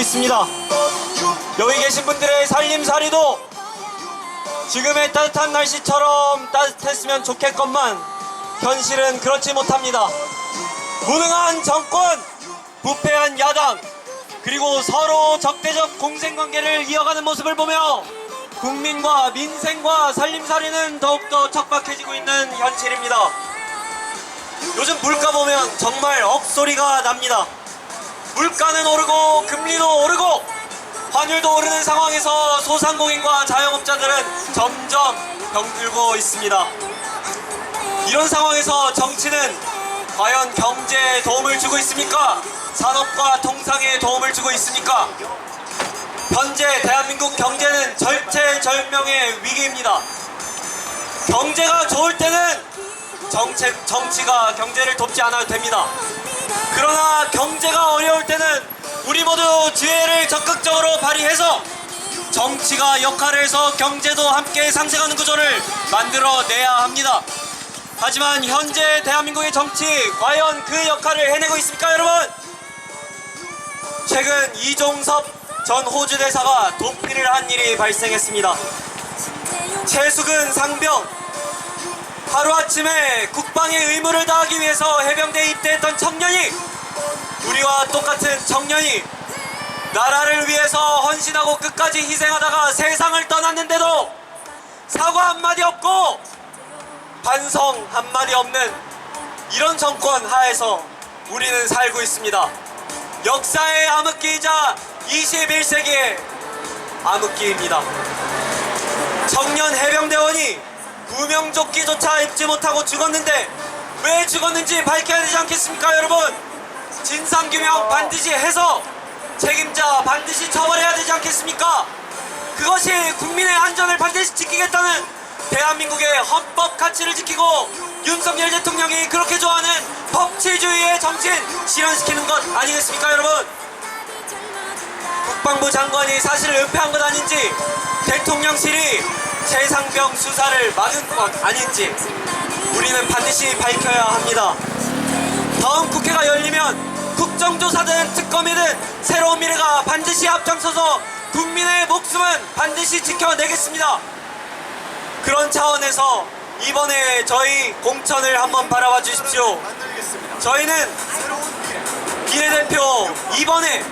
있습니다. 여기 계신 분들의 살림살이도 지금의 따뜻한 날씨처럼 따뜻했으면 좋겠건만 현실은 그렇지 못합니다. 무능한 정권, 부패한 야당, 그리고 서로 적대적 공생관계를 이어가는 모습을 보며 국민과 민생과 살림살이는 더욱더 척박해지고 있는 현실입니다. 요즘 물가 보면 정말 억소리가 납니다. 물가는 오르고 금리도 오르고 환율도 오르는 상황에서 소상공인과 자영업자들은 점점 병들고 있습니다. 이런 상황에서 정치는 과연 경제에 도움을 주고 있습니까? 산업과 통상에 도움을 주고 있습니까? 현재 대한민국 경제는 절체절명의 위기입니다. 경제가 좋을 때는 정책, 정치가 경제를 돕지 않아도 됩니다. 그러나 경제가 어려울 때는 우리 모두 지혜를 적극적으로 발휘해서 정치가 역할을 해서 경제도 함께 상승하는 구조를 만들어내야 합니다. 하지만 현재 대한민국의 정치 과연 그 역할을 해내고 있습니까 여러분? 최근 이종섭 전 호주 대사가 도피를 한 일이 발생했습니다. 최수근 상병 하루아침에 국방의 의무를 다하기 위해서 해병대에 입대했던 청년이 우리와 똑같은 청년이 나라를 위해서 헌신하고 끝까지 희생하다가 세상을 떠났는데도 사과 한마디 없고 반성 한마디 없는 이런 정권 하에서 우리는 살고 있습니다. 역사의 암흑기이자 21세기의 암흑기입니다. 청년 해병대원이 구명조끼조차 입지 못하고 죽었는데 왜 죽었는지 밝혀야 되지 않겠습니까 여러분? 진상규명 반드시 해서 책임자 반드시 처벌해야 되지 않겠습니까? 그것이 국민의 안전을 반드시 지키겠다는 대한민국의 헌법 가치를 지키고 윤석열 대통령이 그렇게 좋아하는 법치주의의 정신 실현시키는 것 아니겠습니까 여러분? 국방부 장관이 사실을 은폐한 것 아닌지 대통령실이 최상병 수사를 막은 것 아닌지 우리는 반드시 밝혀야 합니다. 다음 국회가 열리면 국정조사든 특검이든 새로운 미래가 반드시 앞장서서 국민의 목숨은 반드시 지켜내겠습니다. 그런 차원에서 이번에 저희 공천을 한번 바라봐 주십시오. 저희는 비례대표 이번에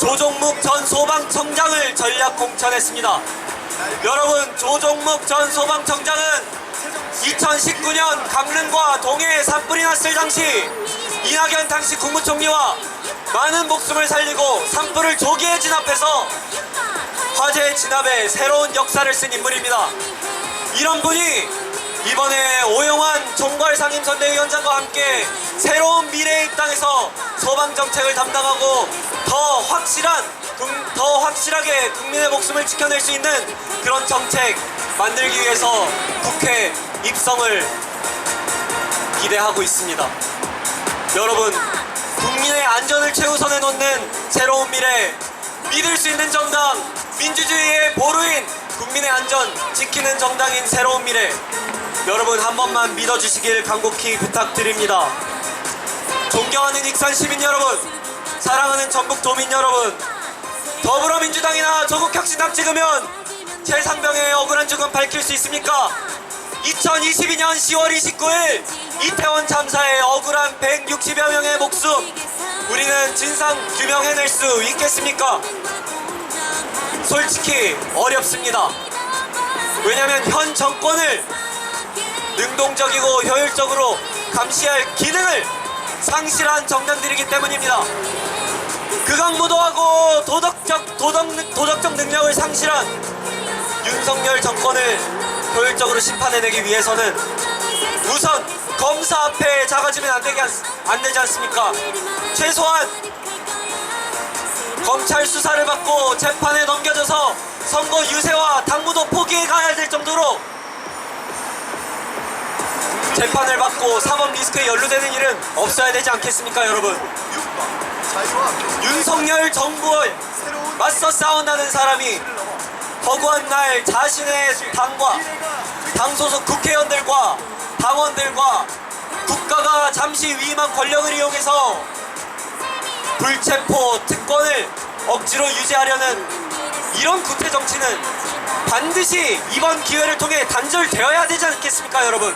조종묵 전 소방청장을 전략 공천했습니다. 여러분 조종묵 전 소방청장은 2019년 강릉과 동해에 산불이 났을 당시 이낙연 당시 국무총리와 많은 목숨을 살리고 산불을 조기에 진압해서 화재 진압에 새로운 역사를 쓴 인물입니다. 이런 분이 이번에 오영환 종괄 상임선대위원장과 함께 새로운 미래의 입당에서 소방정책을 담당하고 확실하게 국민의 목숨을 지켜낼 수 있는 그런 정책 만들기 위해서 국회 입성을 기대하고 있습니다. 여러분 국민의 안전을 최우선에 놓는 새로운 미래 믿을 수 있는 정당 민주주의의 보루인 국민의 안전 지키는 정당인 새로운 미래 여러분 한 번만 믿어주시길 간곡히 부탁드립니다 존경하는 익산 시민 여러분 사랑하는 전북 도민 여러분 더불어민주당이나 조국혁신당 찍으면 최상병의 억울한 죽음 밝힐 수 있습니까? 2022년 10월 29일 이태원 참사의 억울한 160여 명의 목숨 우리는 진상 규명해낼 수 있겠습니까? 솔직히 어렵습니다. 왜냐하면 현 정권을 능동적이고 효율적으로 감시할 기능을 상실한 정당들이기 때문입니다. 극악무도하고 도덕적 도덕 도덕적 능력을 상실한 윤석열 정권을 효율적으로 심판해내기 위해서는 우선 검사 앞에 작아지면 안 되게 않- 안 되지 않습니까? 최소한 검찰 수사를 받고 재판에 넘겨져서 선거 유세와 당무도 포기해 가야 될 정도로 재판을 받고 사법 리스크에 연루되는 일은 없어야 되지 않겠습니까, 여러분? 윤석열 정부에 맞서 싸운다는 사람이 허구한 날 자신의 당과 당 소속 국회의원들과 당원들과 국가가 잠시 위임한 권력을 이용해서 불체포 특권을 억지로 유지하려는 이런 구태 정치는 반드시 이번 기회를 통해 단절되어야 되지 않겠습니까, 여러분?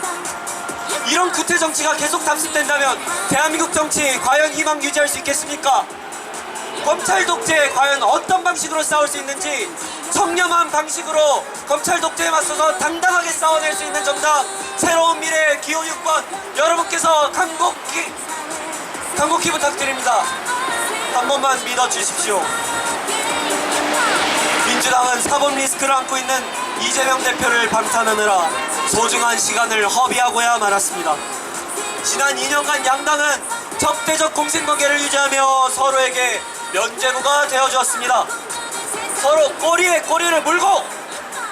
이런 구태 정치가 계속 답습된다면 대한민국 정치 과연 희망 유지할 수 있겠습니까? 검찰 독재 과연 어떤 방식으로 싸울 수 있는지 청렴한 방식으로 검찰 독재에 맞서서 당당하게 싸워낼 수 있는 정당 새로운 미래 기호 6번 여러분께서 간곡히 간곡히 부탁드립니다. 한 번만 믿어 주십시오. 민주당은 사법 리스크를 안고 있는 이재명 대표를 방탄하느라 소중한 시간을 허비하고야 말았습니다. 지난 2년간 양당은 적대적 공생관계를 유지하며 서로에게 면죄부가 되어주었습니다. 서로 꼬리에 꼬리를 물고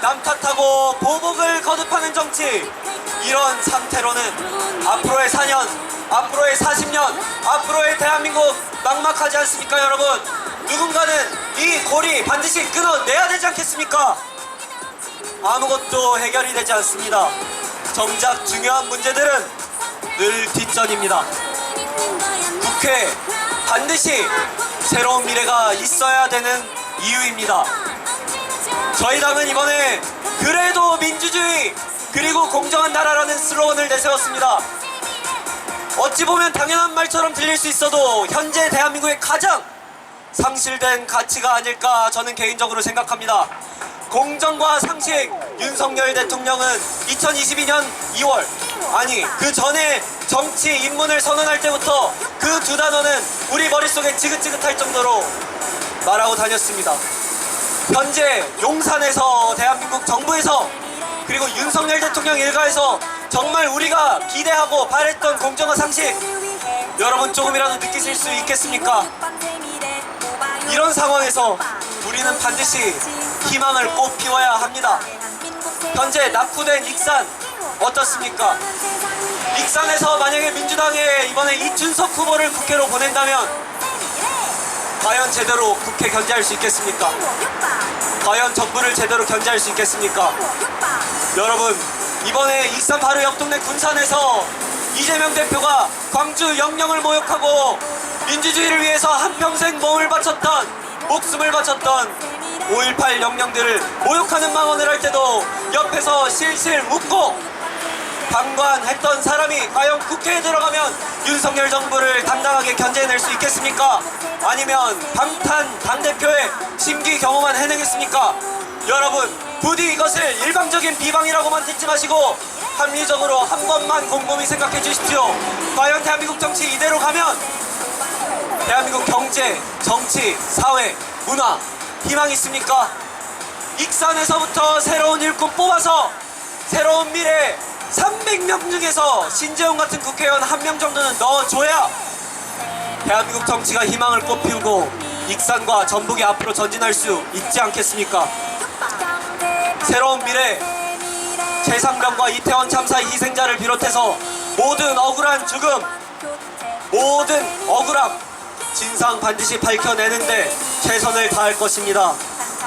남 탓하고 보복을 거듭하는 정치 이런 상태로는 앞으로의 4년 앞으로의 40년 대한민국 막막하지 않습니까 여러분? 누군가는 이 고리 반드시 끊어내야 되지 않겠습니까? 아무것도 해결이 되지 않습니다. 정작 중요한 문제들은 늘 뒷전입니다. 국회 반드시 새로운 미래가 있어야 되는 이유입니다. 저희 당은 이번에 그래도 민주주의 그리고 공정한 나라라는 슬로건을 내세웠습니다. 어찌 보면 당연한 말처럼 들릴 수 있어도 현재 대한민국의 가장 상실된 가치가 아닐까 저는 개인적으로 생각합니다. 공정과 상식 윤석열 대통령은 2022년 2월 아니 그 전에 정치 입문을 선언할 때부터 그 두 단어는 우리 머릿속에 지긋지긋할 정도로 말하고 다녔습니다. 현재 용산에서 대한민국 정부에서 그리고 윤석열 대통령 일가에서 정말 우리가 기대하고 바랬던 공정한 상식 여러분 조금이라도 느끼실 수 있겠습니까? 이런 상황에서 우리는 반드시 희망을 꽃 피워야 합니다. 현재 납부된 익산 어떻습니까? 익산에서 만약에 민주당에 이번에 이준석 후보를 국회로 보낸다면 과연 제대로 국회 견제할 수 있겠습니까? 과연 정부를 제대로 견제할 수 있겠습니까? 여러분 이번에 익산 바로 옆 동네 군산에서 이재명 대표가 광주 영령을 모욕하고 민주주의를 위해서 한평생 몸을 바쳤던 목숨을 바쳤던 5.18 영령들을 모욕하는 망언을 할 때도 옆에서 실실 웃고 방관했던 사람이 과연 국회에 들어가면 윤석열 정부를 당당하게 견제해낼 수 있겠습니까? 아니면 방탄 당대표의 심기 경험만 해내겠습니까? 여러분 부디 이것을 일방적인 비방이라고만 듣지 마시고 합리적으로 한 번만 곰곰이 생각해 주십시오. 과연 대한민국 정치 이대로 가면 대한민국 경제, 정치, 사회, 문화 희망 있습니까? 익산에서부터 새로운 일꾼 뽑아서 새로운 미래 300명 중에서 신재용 같은 국회의원 한 명 정도는 넣어줘야 대한민국 정치가 희망을 꽃피우고 익산과 전북이 앞으로 전진할 수 있지 않겠습니까? 새로운 미래 최상병과 이태원 참사 희생자를 비롯해서 모든 억울한 죽음 모든 억울함 진상 반드시 밝혀내는데 최선을 다할 것입니다.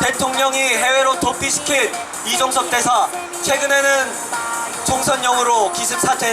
대통령이 해외로 도피시킨 이종석 대사 최근에는 총선용으로 기습 사퇴했지